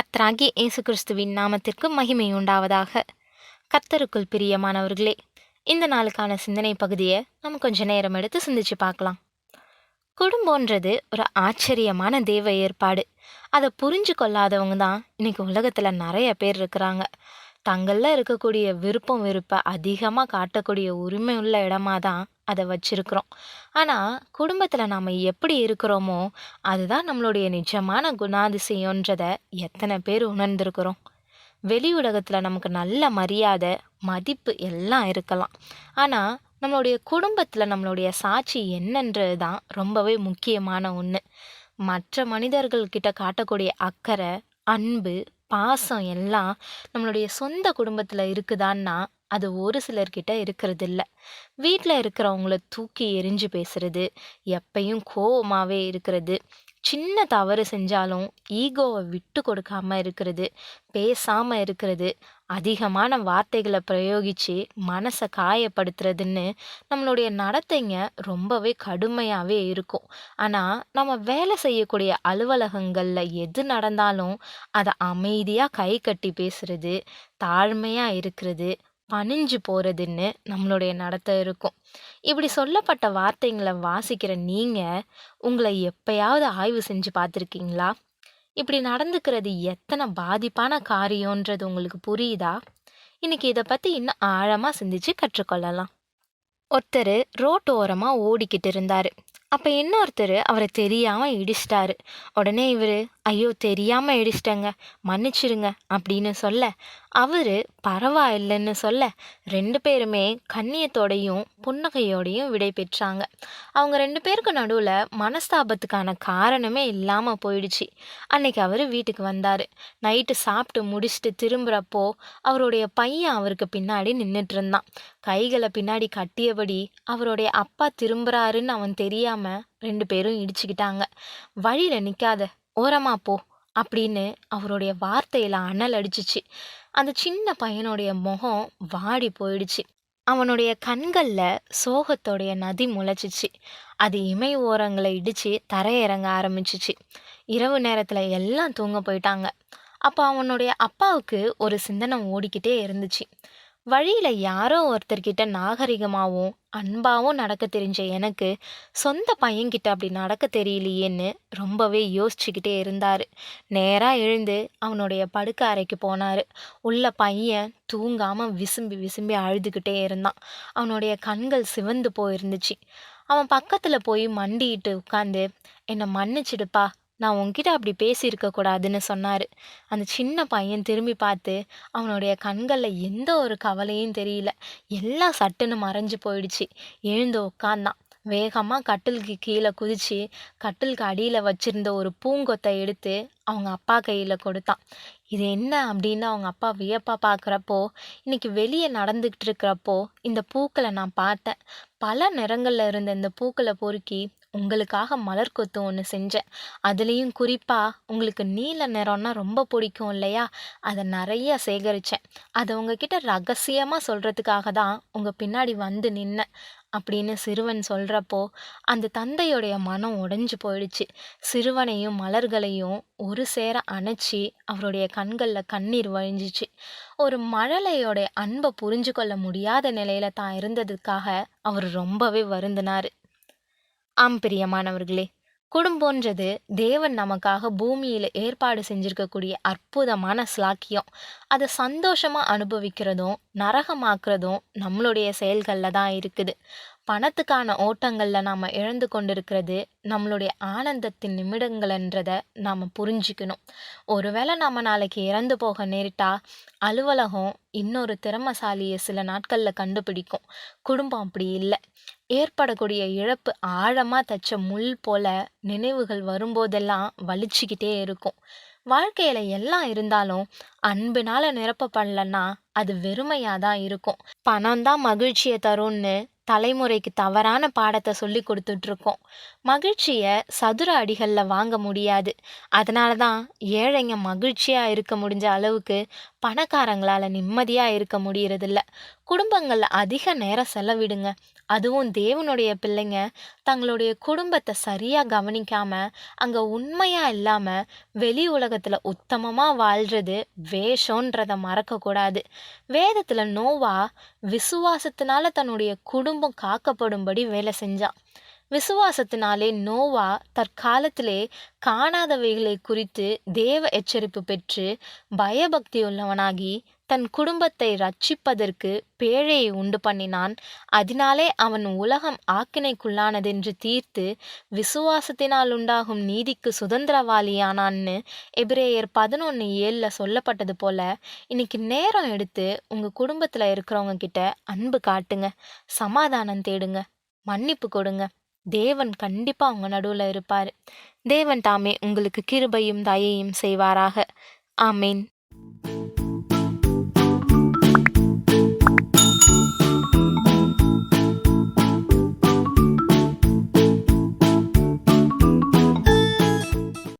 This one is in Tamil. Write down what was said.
கத்தராகி இயேசு கிறிஸ்துவின் நாமத்திற்கு மகிமை உண்டாவதாக கத்தருக்குள் பிரியமானவர்களே இந்த நாளுக்கான சிந்தனை பகுதியை நம்ம கொஞ்ச நேரம் எடுத்து சிந்திச்சு பார்க்கலாம். குடும்பன்றது ஒரு ஆச்சரியமான தெய்வ ஏற்பாடு. அதை புரிஞ்சு கொள்ளாதவங்க தான் இன்னைக்கு உலகத்தில் நிறைய பேர் இருக்கிறாங்க. தங்களில் இருக்கக்கூடிய விருப்பம் வெறுப்பை அதிகமாக காட்டக்கூடிய உரிமை உள்ள இடமா தான் அதை வச்சிருக்கிறோம். ஆனால் குடும்பத்தில் நாம் எப்படி இருக்கிறோமோ அதுதான் நம்மளுடைய நிஜமான குணாதிசயன்றதை எத்தனை பேர் உணர்ந்திருக்கிறோம். வெளி உலகத்தில் நமக்கு நல்ல மரியாதை மதிப்பு எல்லாம் இருக்கலாம். ஆனால் நம்மளுடைய குடும்பத்தில் நம்மளுடைய சாட்சி என்னன்றது தான் ரொம்பவே முக்கியமான ஒன்று மற்ற மனிதர்கள்கிட்ட காட்டக்கூடிய அக்கறை அன்பு பாசம் எல்லாம் நம்மளுடைய சொந்த குடும்பத்தில் இருக்குதான்னா அது ஒரு சிலர்கிட்ட இருக்கிறது இல்லை வீட்டில் இருக்கிறவங்கள தூக்கி எரிஞ்சு பேசுறது எப்பையும் கோவமாகவே இருக்கிறது சின்ன தவறு செஞ்சாலும் ஈகோவை விட்டு கொடுக்காமல் இருக்கிறது பேசாமல் இருக்கிறது அதிகமான வார்த்தைகளை பிரயோகித்து மனசை காயப்படுத்துறதுன்னு நம்மளுடைய நடத்தைங்க ரொம்பவே கடுமையாகவே இருக்கும். ஆனால் நம்ம வேலை செய்யக்கூடிய அலுவலகங்களில் எது நடந்தாலும் அதை அமைதியாக கை கட்டி பேசுறது தாழ்மையாக இருக்கிறது பணிஞ்சு போகிறதுன்னு நம்மளுடைய நடத்தை இருக்கும். இப்படி சொல்லப்பட்ட வார்த்தைங்களை வாசிக்கிற நீங்கள் உங்களை எப்பயாவது ஆய்வு செஞ்சு பார்த்துருக்கீங்களா? இப்படி நடந்துக்கிறது எத்தனை பாதிப்பான காரியன்றது உங்களுக்கு புரியுதா? இன்னைக்கு இதை பற்றி இன்னும் ஆழமாக சிந்திச்சு கற்றுக்கொள்ளலாம். ஒருத்தர் ரோட்டு ஓரமாக ஓடிக்கிட்டு இருந்தார். அப்போ இன்னொருத்தர் அவரை தெரியாமல் இடிச்சிட்டாரு. உடனே இவர் ஐயோ தெரியாமல் இடிச்சிட்டேங்க மன்னிச்சிடுங்க அப்படின்னு சொல்ல அவர் பரவாயில்லைன்னு சொல்ல ரெண்டு பேருமே கண்ணியத்தோடையும் புன்னகையோடையும் விடை பெற்றாங்க. அவங்க ரெண்டு பேருக்கு நடுவில் மனஸ்தாபத்துக்கான காரணமே இல்லாமல் போயிடுச்சு. அன்னைக்கு அவர் வீட்டுக்கு வந்தார். நைட்டு சாப்பிட்டு முடிச்சுட்டு திரும்புகிறப்போ அவருடைய பையன் அவருக்கு பின்னாடி நின்றுட்டு இருந்தான். கைகளை பின்னாடி கட்டியபடி அவருடைய அப்பா திரும்புறாருன்னு அவன் தெரியாமல் ரெண்டு பேரும் இடிச்சுக்கிட்டாங்க. வழியில் நிற்காத ஓரமா போ அப்படின்னு அவருடைய வார்த்தையில அனல் அடிச்சிச்சு. அந்த சின்ன பையனுடைய முகம் வாடி போயிடுச்சு. அவனுடைய கண்களில் சோகத்தோடைய நதி முளைச்சிச்சு. அது இமை ஓரங்களை இடித்து தரையிறங்க ஆரம்பிச்சிச்சு. இரவு நேரத்தில் எல்லாம் தூங்க போயிட்டாங்க. அப்போ அவனுடைய அப்பாவுக்கு ஒரு சிந்தனை ஓடிக்கிட்டே இருந்துச்சு. வழியில் யாரோ ஒருத்தர்கிட்ட நாகரிகமாகவும் அன்பாகவும் நடக்க தெரிஞ்ச எனக்கு சொந்த பையன்கிட்ட அப்படி நடக்க தெரியலையேன்னு ரொம்பவே யோசிச்சுக்கிட்டே இருந்தார். நேராக எழுந்து அவனுடைய படுக்க அறைக்கு போனார். உள்ள பையன் தூங்காமல் விசும்பி விசும்பி அழுதுகிட்டே இருந்தான். அவனுடைய கண்கள் சிவந்து போயிருந்துச்சு. அவன் பக்கத்தில் போய் மண்டிட்டு உட்காந்து என்னை மன்னிச்சிடுப்பா நான் உன்கிட்ட அப்படி பேசியிருக்க கூடாதுன்னு சொன்னார். அந்த சின்ன பையன் திரும்பி பார்த்து அவனுடைய கண்களில் எந்த ஒரு கவலையும் தெரியல. எல்லாம் சட்டுன்னு மறைஞ்சு போயிடுச்சு. எழுந்து உட்காந்தான் வேகமாக கட்டிலுக்கு கீழே குதிச்சு கட்டிலுக்கு அடியில் வச்சிருந்த ஒரு பூங்கொத்தை எடுத்து அவங்க அப்பா கையில் கொடுத்தான். இது என்ன அப்படின்னு அவங்க அப்பா வியப்பாக பார்க்குறப்போ இன்னைக்கு வெளியே நடந்துக்கிட்டு இருக்கிறப்போ இந்த பூக்களை நான் பார்த்தேன். பல நிறங்களில் இருந்த இந்த பூக்களை பொறுக்கி உங்களுக்காக மலர் கொத்து ஒன்று செஞ்சேன். அதுலேயும் குறிப்பாக உங்களுக்கு நீல நிறம்னா ரொம்ப பிடிக்கும் இல்லையா? அதை நிறைய சேகரித்தேன் அதை உங்ககிட்ட ரகசியமாக சொல்கிறதுக்காக தான் உங்கள் பின்னாடி வந்து நின்னேன். அப்படின்னு சிறுவன் சொல்கிறப்போ அந்த தந்தையுடைய மனம் உடைஞ்சு போயிடுச்சு. சிறுவனையும் மலர்களையும் ஒரு சேர அணைச்சி அவருடைய கண்களில் கண்ணீர் வழிஞ்சிச்சு. ஒரு மழலையோடைய அன்பை புரிஞ்சு கொள்ள முடியாத நிலையில் தான் இருந்ததுக்காக அவர் ரொம்பவே வருந்தினார். ஆம் பிரியமானவர்களே குடும்பன்றது தேவன் நமக்காக பூமியில் ஏற்பாடு செஞ்சுருக்கக்கூடிய அற்புதமான ஸ்லாக்கியம் அதை சந்தோஷமாக அனுபவிக்கிறதும் நரகமாக்குறதும் நம்மளுடைய செயல்களில் தான் இருக்குது. பணத்துக்கான ஓட்டங்களில் நாம் இழந்து கொண்டிருக்கிறது நம்மளுடைய ஆனந்தத்தின் நிமிடங்கள்ன்றதை நாம் புரிஞ்சுக்கணும். ஒருவேளை நம்ம நாளைக்கு இறந்து போக நேரிட்டா அலுவலகம் இன்னொரு திறமசாலியை சில நாட்களில் கண்டுபிடிக்கும். குடும்பம் அப்படி இல்லை. ஏற்படக்கூடிய இழப்பு ஆழமாக தச்ச முள் போல நினைவுகள் வரும்போதெல்லாம் வலிச்சுக்கிட்டே இருக்கும். வாழ்க்கையில் எல்லாம் இருந்தாலும் அன்பினால் நிரப்பப்படலன்னா அது வெறுமையாக தான் இருக்கும். பணம் தான் மகிழ்ச்சியை தரும்னு தலைமுறைக்கு தவறான பாடத்தை சொல்லி கொடுத்துட்ருக்கோம் மகிழ்ச்சியை சதுர அடிகளில் வாங்க முடியாது. அதனால தான் ஏழைங்க மகிழ்ச்சியாக இருக்க முடிஞ்ச அளவுக்கு பணக்காரங்களால் நிம்மதியாக இருக்க முடியறதில்ல. குடும்பங்களில் அதிக நேரம் செலவிடுங்க. அதுவும் தேவனுடைய பிள்ளைங்க தங்களுடைய குடும்பத்தை சரியாக கவனிக்காமல் அங்கே உண்மையாக இல்லாமல் வெளி உலகத்தில் உத்தமமாக வாழ்கிறது வேஷன்றதை மறக்கக்கூடாது வேதத்தில் நோவா விசுவாசத்தினால தன்னுடைய குடும்பம் காக்கப்படும்படி வேலை செஞ்சான் விசுவாசத்தினாலே நோவா தற்காலத்திலே காணாதவைகளை குறித்து தேவ எச்சரிப்பு பெற்று பயபக்தி உள்ளவனாகி தன் குடும்பத்தை ரட்சிப்பதற்கு பேழையை உண்டு பண்ணினான். அதனாலே அவன் உலகம் ஆக்கினைக்குள்ளானதென்று தீர்த்து விசுவாசத்தினால் உண்டாகும் நீதிக்கு சுதந்திரவாளியானான்னு எபிரேயர் பதினொன்று ஏழில் சொல்லப்பட்டது போல இன்னைக்கு நேரம் எடுத்து உங்கள் குடும்பத்தில் இருக்கிறவங்க கிட்ட அன்பு காட்டுங்க சமாதானம் தேடுங்க மன்னிப்பு கொடுங்க. தேவன் கண்டிப்பாக அவங்க நடுவில் இருப்பார். தேவன் தாமே உங்களுக்கு கிருபையும் தயையும் செய்வாராக. ஆமேன்.